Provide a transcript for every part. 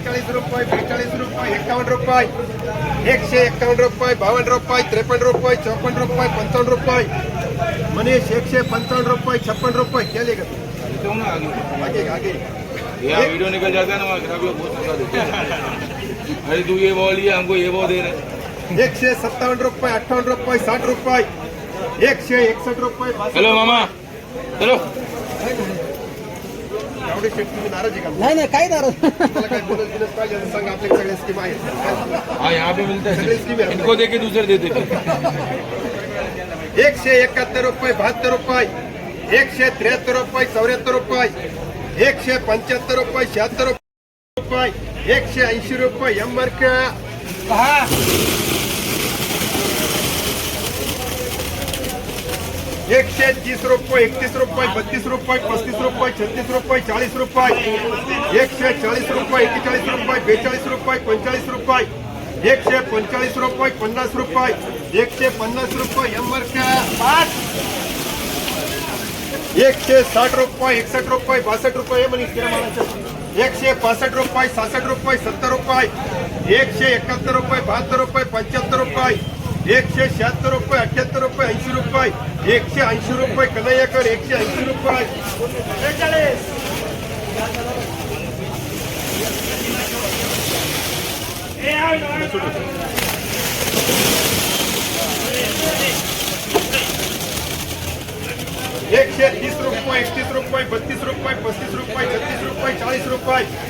एक्केचाळीस रुपये बेचाळीस रुपये एकावन्न रुपये एकशे एकावन्न रुपये बावन्न रुपये त्रेपन्न रुपये चौपन्न रुपये पंचावन्न रुपये मनीष एकशे पंचावन्न रुपये छप्पन रुपये केले का क्यों ना आगे आगे आगे यहाँ वीडियो निकल जाता है ना वहाँ ग्राहक लोग बहुत धोखा देते हैं अरे तू ये भाव लिया हमको ये भाव दे रहे हैं एकशे सत्तावन्न रुपये अठ्ठावन्न रुपये साठ रुपये एकशे एकसष्ट रुपये बासष्ट चलो मामा चलो एवढे शेट तुम्ही नाराज़ आहे का? नाही नाही काय दारू मला काय बोनस बिनस पाहिजे तर सांगा आपल्या सगळ्या स्कीम आहेत. हाँ यहाँ पे मिलता है. इनको देके दूसरे देते थे एकशे एकाहत्तर रुपये बहात्तर रुपये. एकशे त्र्याहत्तर रुपये चौऱ्याहत्तर रुपये. एकशे पंच्याहत्तर रुपये शहात्तर रुपये. एकशे ऐंशी रुपये एम आर का एकशे तीस रुपये, एकतीस रुपये, बत्तीस रुपये, पस्तीस रुपये, छत्तीस रुपये, चाळीस रुपये. एकशे चाळीस रुपये एक्केचाळीस रुपये, बेचाळीस रुपये पंचेचाळीस रुपये. एकशे पंचेचाळीस रुपये, पन्नास रुपये. एकशे पन्नास रुपये एम का एकशे साठ रुपये एकसष्ट रुपये बासष्ट रुपये एकशे पासष्ट रुपये, सहासष्ट रुपये, सत्तर रुपये. एकशे एकाहत्तर रुपये, बहात्तर रुपये, पंच्याहत्तर रुपये. एकशे शहात्तर रुपये अठ्याहत्तर रुपये ऐंशी रुपये एकशे ऐंशी रुपये कन्हैयाकर एकशे ऐंशी रुपये. एकशे तीस रुपये एकतीस रुपये बत्तीस रुपये पस्तीस रुपये छत्तीस रुपये चाळीस रुपये.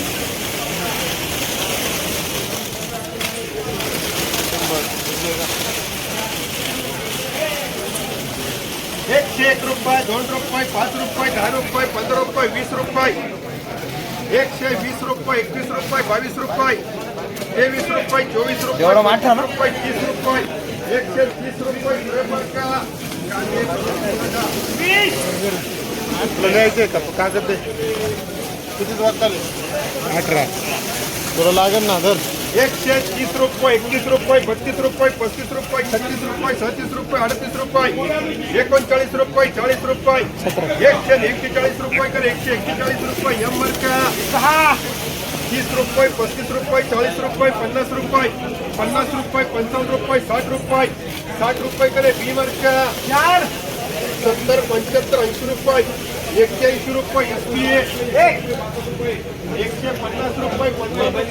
एकशे एक रुपये दोन रुपये पाच रुपये दहा रुपये पंधरा रुपये वीस रुपये एकशे वीस रुपये एकवीस रुपये बावीस रुपये तेवीस रुपये चोवीस रुपये एवढं माठा ना? रुपये तीस रुपये एकशे तीस रुपये त्रेपन्न का कांदे तुला लिहायचंय का कागद दे किती वाजता अठरा तुला लागेल ना धर. एकशे तीस रुपये एकतीस रुपये बत्तीस रुपये पस्तीस रुपये छत्तीस रुपये सदतीस रुपये अडतीस रुपये एकोणचाळीस रुपये चाळीस रुपये एकशे एक्केचाळीस रुपये कर एकशे एक्केचाळीस रुपये एम का सहा. तीस रुपये पस्तीस रुपये चाळीस रुपये पन्नास रुपये पन्नास रुपये पंचावन्न रुपये साठ रुपये साठ रुपये करे बी का चार. सत्तर पंच्याहत्तर ऐंशी रुपये एक्क्याऐंशी रुपये एस पी एकशे पन्नास रुपये पन्नास.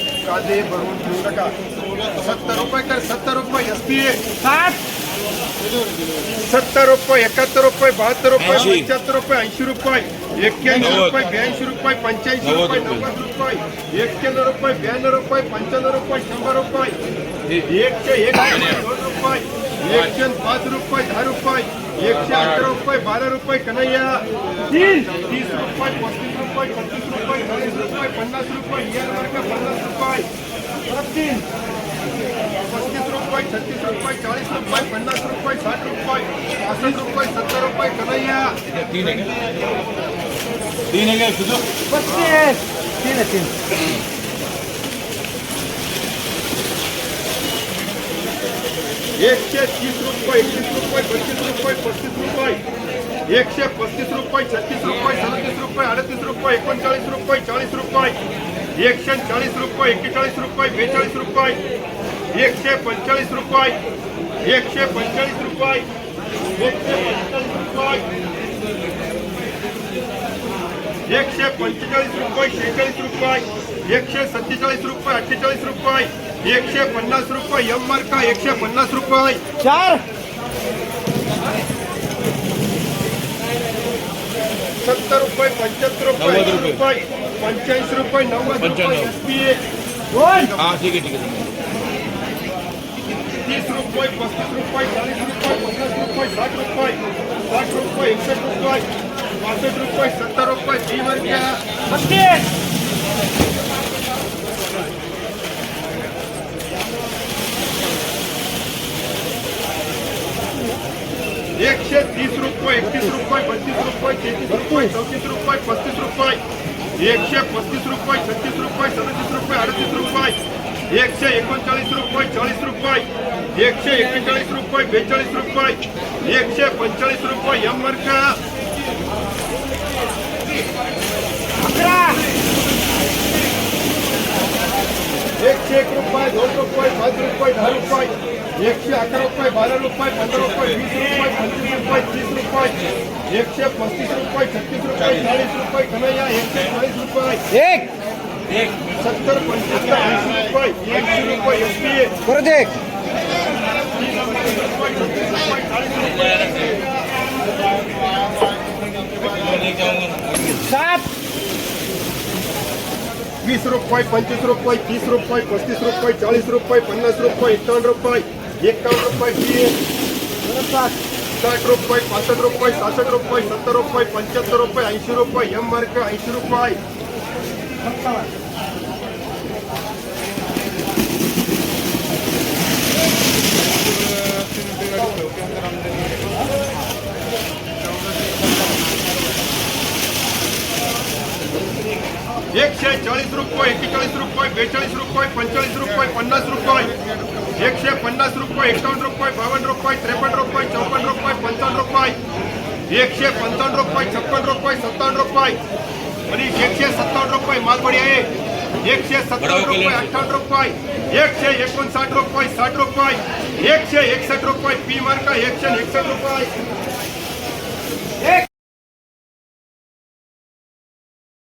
कांदे भरून ठेवू नका सत्तर रुपये कर सत्तर रुपये एस पी साठ सत्तर रुपये एकाहत्तर रुपये बहात्तर रुपये. पंच्याहत्तर रुपये ऐंशी रुपये एक्क्याऐंशी. रुपये ब्याऐंशी रुपये पंच्याऐंशी रुपये. नव्वद रुपये एक्क्याण्णव रुपये ब्याण्णव रुपये पंच्याण्णव रुपये शंभर रुपये एकशे एक रुपये दोन रुपये एकशे पाच रुपये दहा रुपये एकशे अकरा रुपये बारा रुपये कन्हैया तीस रुपये पस्तीस रुपये छत्तीस रुपये चाळीस रुपये पन्नास रुपये वर्ग पन्नास पस्तीस रुपये साठ रुपये पासष्ट रुपये सत्तर रुपये कन्हैया। तीन है क्या? तीन है क्या सुजो? पस्तीस तीन आहे तीन। एकशे तीस रुपये एकतीस रुपये बत्तीस रुपये पस्तीस रुपये। एकशे पस्तीस रुपये छत्तीस रुपये सदतीस रुपये अडतीस रुपये एकोणचाळीस रुपये चाळीस रुपये। एकशे चाळीस रुपये एक्केचाळीस रुपये बेचाळीस रुपये। एकशे पंचेचाळीस रुपये एकशे पंचेचाळीस रुपये एकशे पंचेचाळीस रुपये। एकशे पंचेचाळीस रुपये शेहेचाळीस रुपये। एकशे सत्तेचाळीस रुपये अठ्ठेचाळीस रुपये। एकशे पन्नास रुपये एम मार्का एकशे पन्नास रुपये। चार। सत्तर रुपये। पंच्याहत्तर रुपये नव्वद ऐंशी रुपये. रुपये पंच्याऐंशी रुपये नव्वद रुपये पंच्याण्णव. एसपीए दोन हा ठीक आहे ठीक आहे तीस रुपये पस्तीस रुपये चाळीस रुपये पन्नास रुपये साठ रुपये साठ रुपये एकसष्ट रुपये पासष्ट रुपये सत्तर रुपये ती मार्का पस्तीस एकशे तीस रुपये एकतीस रुपये बत्तीस रुपये तेहतीस रुपये चौतीस रुपये पस्तीस रुपये एकशे पस्तीस रुपये छत्तीस रुपये सदतीस रुपये अडतीस रुपये एकशे एकोणचाळीस रुपये चाळीस रुपये एकशे एकेचाळीस रुपये बेचाळीस रुपये एकशे पंचेचाळीस रुपये एम मार्का अकरा एकशे एक रुपये दोन रुपये पाच रुपये दहा रुपये एकशे अकरा रुपये बारा रुपये पंधरा रुपये वीस रुपये पंचवीस रुपये तीस रुपये एकशे पस्तीस रुपये छत्तीस रुपये चाळीस रुपये कन्हैया एकशे चाळीस रुपये एक सत्तर पंच्याहत्तर ऐंशी रुपये ऐंशी रुपये एस पी ए परत एक सात वीस रुपये पंचवीस रुपये, तीस रुपये पस्तीस रुपये, चालीस रुपये, पन्नास रुपये एकावन्न रुपये एकावन्न रुपये साठ रुपये, पासठ रुपये, सासठ रुपये, सत्तर रुपये पंचहत्तर रुपये ऐसी रुपये एम मार्क ऐंशी रुपये एकशे चाळीस रुपये एकेचाळीस रुपये बेचाळीस रुपये पंचेचाळीस रुपये पन्नास रुपये एकशे पन्नास रुपये एकावन्न रुपये बावन्न रुपये त्रेपन्न रुपये चौपन्न रुपये पंचावन्न रुपये एकशे पंचावन्न रुपये छप्पन रुपये सत्तावन्न रुपये आणि एकशे सत्तावन्न रुपये मालबडी आहे एकशे सत्तावन्न रुपये अठ्ठावन्न रुपये एकशे एकोणसाठ रुपये साठ रुपये एकशे एकसष्ट रुपये पी मार्का एकशे एकसष्ट रुपये